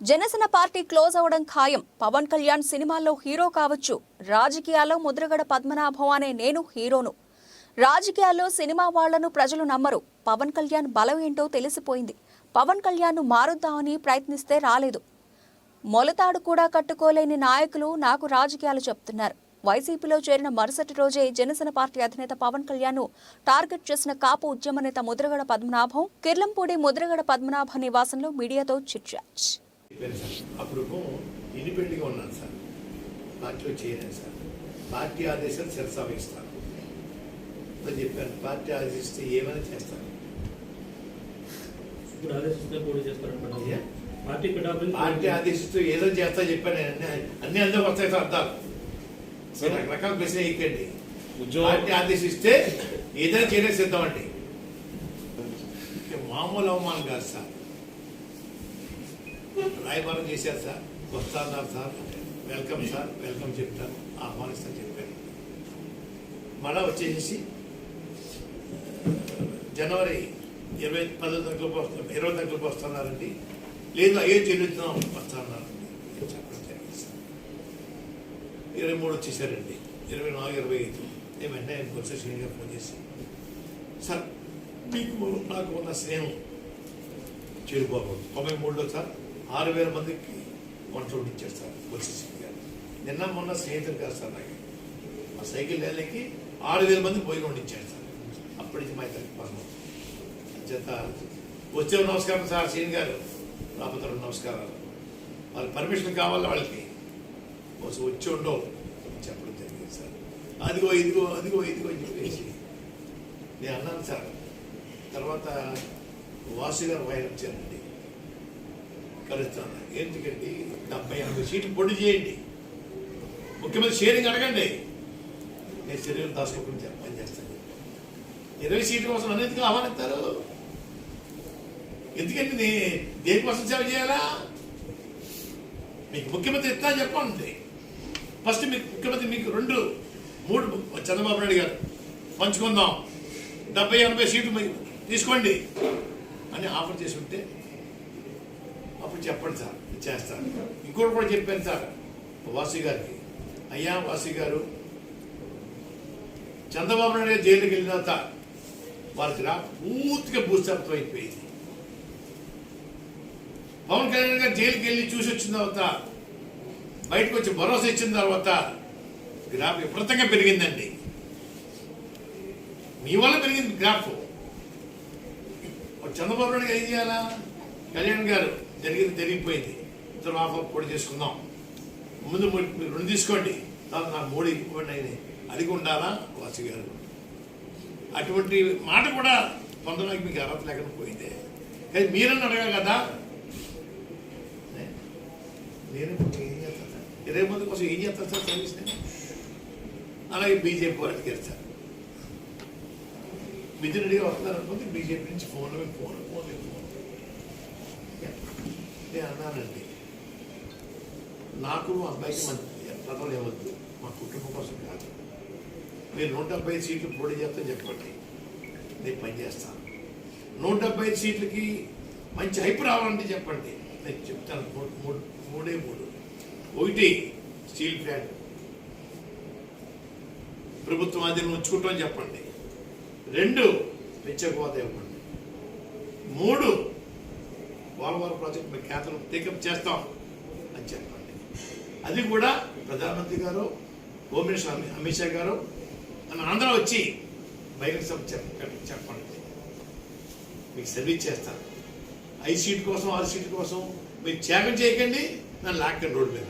Janasena party close అవడం ఖాయం. పవన్ కళ్యాణ్ సినిమాల్లో హీరో కావచ్చు. రాజకీయాల్లో ముద్రగడ పద్మనాభం అనే నేను హీరోను. రాజకీయాల్లో సినిమా వాళ్ళను ప్రజలు నమ్మరు. పవన్ కళ్యాణ్ బలం ఏంటో తెలిసిపోయింది. పవన్ కళ్యాణ్ను మారుద్దామని ప్రయత్నిస్తే రాలేదు. మొలతాడు కూడా కట్టుకోలేని నాయకులు నాకు రాజకీయాలు చెప్తున్నారు. వైసీపీలో చేరిన మరుసటి రోజే జనసేన పార్టీ అధినేత పవన్ కళ్యాణ్ టార్గెట్ చేసిన కాపు ఉద్యమ నేత ముద్రగడ పద్మనాభం కిర్లంపూడి ముద్రగడ పద్మనాభ నివాసంలో మీడియాతో చిట్చాట్ అప్పుడు ఇండిపెండెంట్గా ఉన్నాను సార్. పార్టీలో చేయలేదు సార్. పార్టీ ఆదేశాలు శిరసావహిస్తాను అని చెప్పాను. పార్టీ ఆదేశిస్తే ఏమైనా చేస్తాను. ఇప్పుడు ఆదేశిస్తే. పార్టీ ఆదేశిస్తూ ఏదో చేస్తా చెప్పాను. నేను అన్ని అన్ని అందరూ వస్తాయి సార్ అర్థాలు. మీరు రకరకాల ప్రశ్న వేయకండి పార్టీ ఆదేశిస్తే ఏదైనా చేయడానికి సిద్ధం అండి మామూలు అవమానం కాదు సార్. రాయబారం చేశారు సార్. వస్తున్నారు సార్. Welcome sir. వెల్కమ్ చెప్తాను ఆహ్వానిస్తాను చెప్పాను మళ్ళా వచ్చేసి జనవరి ఇరవై పదో తరగతిలోకి వస్తున్నారు ఇరవై తరగతిలోకి వస్తున్నారండి. లేదు అయ్యో చెల్లుతున్నాం వస్తున్నారండి నేను చెప్పడం జరిగింది సార్. ఇరవై మూడు వచ్చేసారండి. ఇరవై నాలుగు ఇరవై ఐదు. నేను వెంటనే బొత్స ఫోన్ చేసి. సార్ మీకు నాకు ఉన్న స్నేహం చేరుకోబోదు తొంభై మూడులో సార్. ఆరు వేల మందికి వంట ఇచ్చారు సార్ వచ్చేసి గారు. నిన్న మొన్న స్నేహితులు కాదు సార్ నాకు. మా సైకిల్ ర్యాలీకి ఆరు వేల మంది పోయి వండించారు సార్. అప్పటి నుంచి మా ఇద్దరికి పనులు చేత వచ్చే నమస్కారం సార్ సీన్ గారు. రాబోతే నమస్కారాలు. వాళ్ళ పర్మిషన్ కావాలి వాళ్ళకి. కోసం వచ్చి ఉండవు చెప్పడం జరిగింది సార్. అదిగో ఇదిగో అదిగో ఇదిగో అని చెప్పేసి నేను అన్నాను సార్. తర్వాత వాసు గారు వాయిన వచ్చారండి కలుస్తాను. ఎందుకండి డెబ్బై ఎనభై సీట్లు పొడి చేయండి. ముఖ్యమంత్రి షేరింగ్ అడగండి. నేను శరీరం దాచుకోకుండా చెప్పని చేస్తాను. ఇరవై సీట్ల కోసం నన్ను ఆహ్వానిస్తారు? ఎందుకంటే నే- దేనికోసం సేవ చేయాలా? మీకు ముఖ్యమంత్రి ఇస్తా చెప్పండి. ఫస్ట్ మీకు ముఖ్యమంత్రి మీకు రెండు మూడు చంద్రబాబు నాయుడు గారు పంచుకుందాం. డెబ్బై ఎనభై సీట్లు తీసుకోండి. అని ఆఫర్ చేసి ఉంటే అప్పుడు చెప్పండి సార్ చేస్తాను ఇంకోటి కూడా చెప్పాను సార్ వాసు గారికి. అయ్యా వాసు గారు చంద్రబాబు నాయుడు గారు జైలుకి వెళ్ళిన తర్వాత వాళ్ళకి రా పూర్తిగా భూస్థాపితం అయిపోయింది. పవన్ కళ్యాణ్ గారు జైలుకి వెళ్ళి చూసి వచ్చిన తర్వాత బయటకు వచ్చి భరోసా ఇచ్చిన తర్వాత గ్రాఫ్ విపరీతంగా పెరిగిందండి. మీ వల్ల పెరిగింది గ్రాఫ్. చంద్రబాబు నాయుడు గారు ఏం చేయాలా? కళ్యాణ్ గారు జరిగింది తెలియపోయింది ఇద్దరు ఆఫర్ కూడా చేసుకుందాం. ముందు మీరు రెండు తీసుకోండి. తర్వాత నాకు మూడు ఇవ్వండి అని అడిగి ఉండాలా? వాసు గారు. అటువంటి మాట కూడా పొందడానికి మీకు అర్హత లేకుండా పోయిందే. కానీ మీరని అడగా కదా. నేను ఏం చేస్తాను? ఇరవై మంది కోసం ఏం చేస్తాను సార్ సర్వీస్ అలాగే బీజేపీ వాళ్ళకి గెలిచారు మిథున్ రెడ్డి వస్తున్నారు అనుకుంటే బీజేపీ నుంచి ఫోన్లో ఫోన్ ఫోన్ ఫోన్ ఇదే అన్నానండి. నాకు అబ్బాయికి మంచి పదవులు ఇవ్వద్దు మా కుటుంబం కోసం కాదు. మీరు నూట డెబ్బై సీట్లు పోటీ చేస్తాను చెప్పండి. నేను పని చేస్తాను. నూట డెబ్బై సీట్లకి మంచి హైప్ రావాలంటే చెప్పండి. నేను చెప్తాను. మూడు మూడే మూడు ఒకటి స్టీల్ ప్లాంట్. ప్రభుత్వం అధీనం ఉంచుకుంటామని చెప్పండి. రెండు పెంచకపోతే ఇవ్వండి. మూడు పోలవరం ప్రాజెక్ట్ మీ కేంద్రం టేకప్ చేస్తాం అని చెప్పండి. అది కూడా ప్రధానమంత్రి గారు హోమ్ మినిస్టర్ అమిత్ షా గారు మన ఆంధ్ర వచ్చి బహిరంగ సభ చెప్పండి. మీకు సర్వీస్ చేస్తాను. ఐదు సీట్ కోసం ఆరు సీట్ కోసం మీరు త్యాగం చేయకండి నన్ను లాక్కండి రోడ్డు మీద.